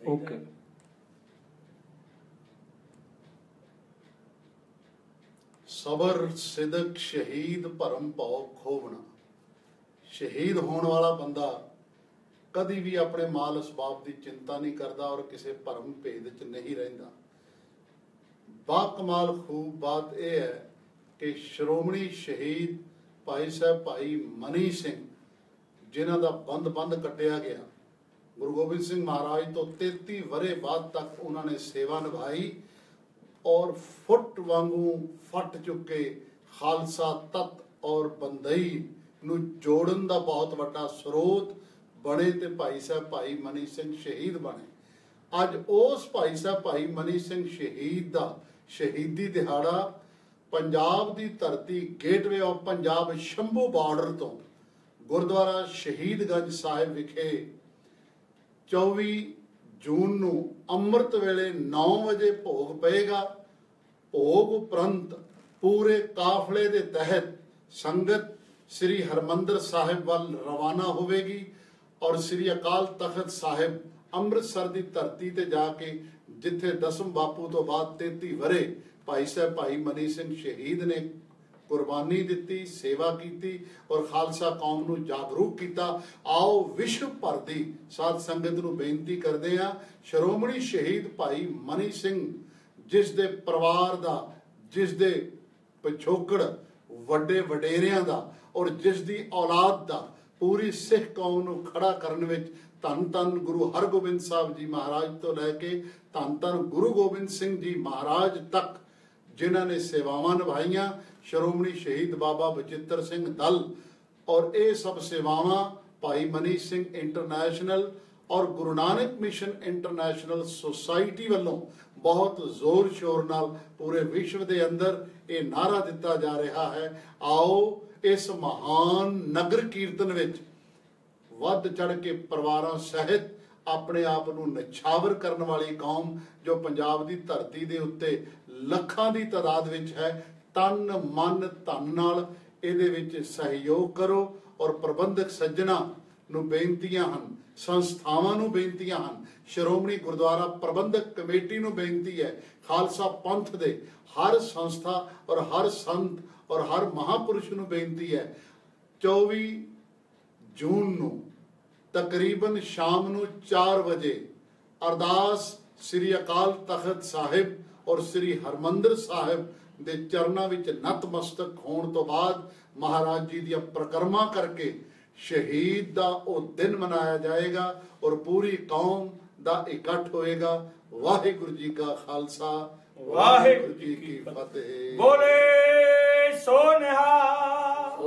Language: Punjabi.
ਚਾਹੀਦਾ ਓਕੇ। ਸਬਰ ਸਿਦਕ ਸ਼ਹੀਦ ਭਰਮ ਭਉ ਖੋਵਣਾ। ਸ਼ਹੀਦ ਹੋਣ ਵਾਲਾ ਬੰਦਾ ਕਦੀ ਵੀ ਆਪਣੇ ਮਾਲ ਅਸਬਾਬ ਦੀ ਚਿੰਤਾ ਨਹੀਂ ਕਰਦਾ ਔਰ ਕਿਸੇ ਭਰਮ ਭੇਦ 'ਚ ਨਹੀਂ ਰਹਿੰਦਾ। ਬਾ ਕਮਾਲ ਖੂਬ ਬਾਤ ਇਹ ਹੈ ਕਿ ਸ਼੍ਰੋਮਣੀ ਸ਼ਹੀਦ ਭਾਈ ਸਾਹਿਬ ਭਾਈ ਮਨੀ ਸਿੰਘ ਜਿਨ੍ਹਾਂ ਦਾ ਬੰਦ ਬੰਦ ਕੱਟਿਆ ਗਿਆ। ਗੁਰੂ ਗੋਬਿੰਦ ਸਿੰਘ ਮਹਾਰਾਜ ਤੋਂ 33 ਵਰੇ ਬਾਅਦ ਤੱਕ ਉਹਨਾਂ ਨੇ ਸੇਵਾ ਨਿਭਾਈ ਔਰ ਫੁੱਟ ਵਾਂਗੂ ਫਟ ਚੁੱਕੇ ਖਾਲਸਾ ਤਤ ਔਰ ਬੰਦਈ ਨੂੰ ਜੋੜਨ ਦਾ ਬਹੁਤ ਵੱਡਾ ਸਰੋਤ ਬਣੇ ਤੇ ਭਾਈ ਸਾਹਿਬ ਭਾਈ ਮਨੀ ਸਿੰਘ ਸ਼ਹੀਦ ਬਣੇ। ਅੱਜ ਉਸ ਭਾਈ ਸਾਹਿਬ ਭਾਈ ਮਨੀ ਸਿੰਘ ਸ਼ਹੀਦ ਦਾ ਸ਼ਹੀਦੀ ਦਿਹਾੜਾ ਪੰਜਾਬ ਦੀ ਧਰਤੀ gateway of Punjab Shambhu border ਤੋਂ ਗੁਰਦੁਆਰਾ ਸ਼ਹੀਦਗੰਜ ਸਾਹਿਬ ਵਿਖੇ 24 ਜੂਨ ਨੂੰ ਅੰਮ੍ਰਿਤ ਵੇਲੇ 9 ਵਜੇ ਭੋਗ ਪਏਗਾ। ਭੋਗ ਉਪਰੰਤ ਪੂਰੇ ਕਾਫਲੇ ਦੇ ਤਹਿਤ ਸੰਗਤ ਸ੍ਰੀ ਹਰਮੰਦਰ ਸਾਹਿਬ ਵੱਲ ਰਵਾਨਾ ਹੋਵੇਗੀ ਔਰ ਸ੍ਰੀ ਅਕਾਲ ਤਖਤ ਸਾਹਿਬ ਅੰਮ੍ਰਿਤਸਰ ਦੀ ਧਰਤੀ ਤੇ ਜਾ ਕੇ, ਜਿੱਥੇ ਦਸਮ ਬਾਪੂ ਤੋਂ ਬਾਅਦ 33 ਵਰੇ ਭਾਈ ਸਾਹਿਬ ਭਾਈ ਮਨੀ ਸਿੰਘ ਸ਼ਹੀਦ ਨੇ ਕੁਰਬਾਨੀ ਦਿੱਤੀ, ਸੇਵਾ ਕੀਤੀ ਔਰ ਖਾਲਸਾ ਕੌਮ ਨੂੰ ਜਾਗਰੂਕ ਕੀਤਾ। ਆਓ ਵਿਸ਼ਵ ਭਰ ਦੀ ਸਾਧ ਸੰਗਤ ਨੂੰ ਬੇਨਤੀ ਕਰਦੇ ਆ ਸ਼੍ਰੋਮਣੀ ਸ਼ਹੀਦ ਭਾਈ ਮਨੀ ਸਿੰਘ, ਜਿਸ ਦੇ ਪਰਿਵਾਰ ਦਾ, ਜਿਸ ਦੇ ਪਿਛੋਕੜ ਵੱਡੇ ਵਡੇਰਿਆਂ ਦਾ ਔਰ ਜਿਸ ਦੀ ਔਲਾਦ ਦਾ ਪੂਰੀ ਸਿੱਖ ਕੌਮ ਨੂੰ ਖੜਾ ਕਰਨ ਵਿੱਚ ਧੰਨ ਧੰਨ ਗੁਰੂ ਹਰਗੋਬਿੰਦ ਸਾਹਿਬ ਜੀ ਮਹਾਰਾਜ ਤੋਂ ਲੈ ਕੇ ਧੰਨ ਧੰਨ ਗੁਰੂ ਗੋਬਿੰਦ ਸਿੰਘ ਜੀ ਮਹਾਰਾਜ ਤੱਕ ਜਿਨ੍ਹਾਂ ਨੇ ਸੇਵਾਵਾਂ ਨਿਭਾਈਆਂ, ਸ਼੍ਰੋਮਣੀ ਸ਼ਹੀਦ ਬਾਬਾ ਬਚਿੱਤਰ ਸਿੰਘ ਦਲ ਔਰ ਇਹ ਸਭ ਸੇਵਾਵਾਂ ਭਾਈ ਮਨੀ ਸਿੰਘ ਇੰਟਰਨੈਸ਼ਨਲ ਔਰ Guru Nanak mission international society ਵੱਲੋਂ ਬਹੁਤ ਜ਼ੋਰ ਸ਼ੋਰ ਨਾਲ ਪੂਰੇ ਵਿਸ਼ਵ ਦੇ ਅੰਦਰ ਇਹ ਨਾਰਾ ਦਿੱਤਾ ਜਾ ਰਿਹਾ ਹੈ। ਆਓ ਇਸ ਮਹਾਨ ਨਗਰ ਕੀਰਤਨ ਵਿੱਚ ਵੱਧ ਚੜ ਕੇ ਪਰਿਵਾਰਾਂ ਸਹਿਤ ਆਪਣੇ ਆਪ ਨੂੰ ਨਛਾਵਰ ਕਰਨ ਵਾਲੀ ਕੌਮ ਜੋ ਪੰਜਾਬ ਦੀ ਧਰਤੀ ਦੇ ਉੱਤੇ ਲੱਖਾਂ ਦੀ ਤਾਦਾਦ ਵਿੱਚ ਹੈ, ਤਨ, ਮਨ, ਧਨ ਨਾਲ ਇਹਦੇ ਵਿੱਚ ਸਹਿਯੋਗ ਕਰੋ ਔਰ ਪ੍ਰਬੰਧਕ ਸੱਜਣਾ ਨੂੰ ਬੇਨਤੀਆਂ ਹਨ, ਸੰਸਥਾਵਾਂ ਨੂੰ ਬੇਨਤੀਆਂ ਹਨ, ਸ਼੍ਰੋਮਣੀ ਗੁਰਦੁਆਰਾ ਪ੍ਰਬੰਧਕ ਕਮੇਟੀ ਨੂੰ ਬੇਨਤੀ ਹੈ, ਖਾਲਸਾ ਪੰਥ ਦੇ ਹਰ ਸੰਸਥਾ ਔਰ ਹਰ ਸੰਤ ਔਰ ਹਰ ਮਹਾਪੁਰਸ਼ ਨੂੰ ਬੇਨਤੀ ਹੈ 24 ਜੂਨ ਨੂੰ ਤਕਰੀਬਨ ਸ਼ਾਮ ਨੂੰ 4 ਵਜੇ ਅਰਦਾਸ ਸ੍ਰੀ ਅਕਾਲ ਤਖਤ ਸਾਹਿਬ ਔਰ ਸ੍ਰੀ ਹਰਮੰਦਰ ਸਾਹਿਬ ਦੇ ਚਰਨਾਂ ਵਿੱਚ ਨਤਮਸਤਕ ਹੋਣ ਤੋਂ ਬਾਅਦ ਮਹਾਰਾਜ ਜੀ ਦੀਆਂ ਪ੍ਰਕਰਮਾ ਕਰਕੇ ਸ਼ਹੀਦ ਦਾ ਉਹ ਦਿਨ ਮਨਾਇਆ ਜਾਏਗਾ ਔਰ ਪੂਰੀ ਕੌਮ ਦਾ ਇਕੱਠ ਹੋਏਗਾ। ਵਾਹਿਗੁਰੂ ਜੀ ਕਾ ਖਾਲਸਾ ਵਾਹਿਗੁਰੂ ਜੀ ਕੀ ਫਤਿਹ। ਬੋਲੇ ਸੋ ਨਿਹਾਲ